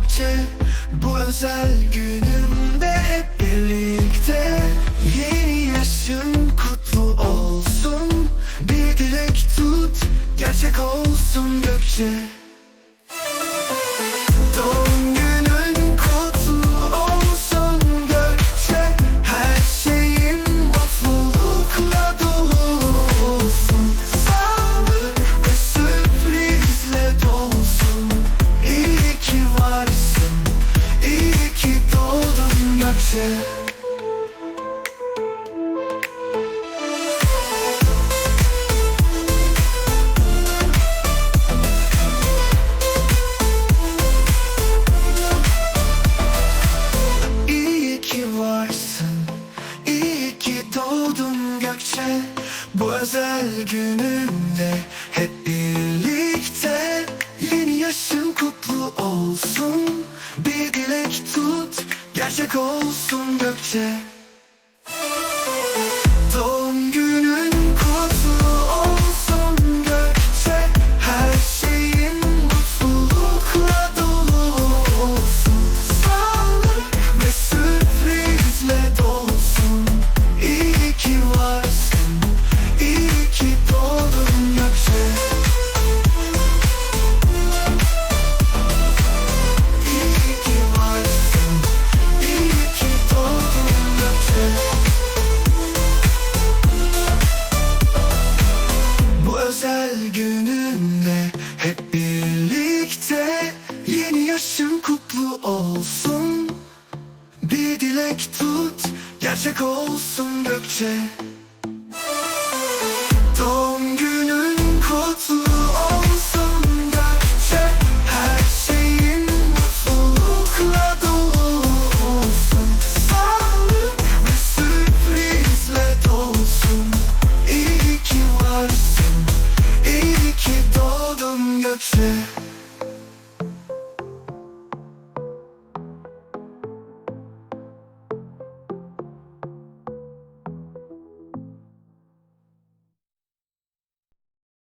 Gökçe Bu özel günümde hep birlikte. Yeni yaşın kutlu olsun. Bir dilek tut gerçek olsun Gökçe Gökçe İyi ki varsın İyi ki doğdun Gökçe. Bu özel gününde Hep birlikte Yeni yaşın kutlu olsun. Bir dilek tut Gerçek olsun Gökçe yaşın kutlu olsun. Bir dilek tut gerçek olsun Gökçe. Doğum günün kutlu olsun Gökçe. Her şeyin mutlulukla dolu olsun. Sağlık sürprizle dolsun. İyi ki varsın İyi ki doğdun Gökçe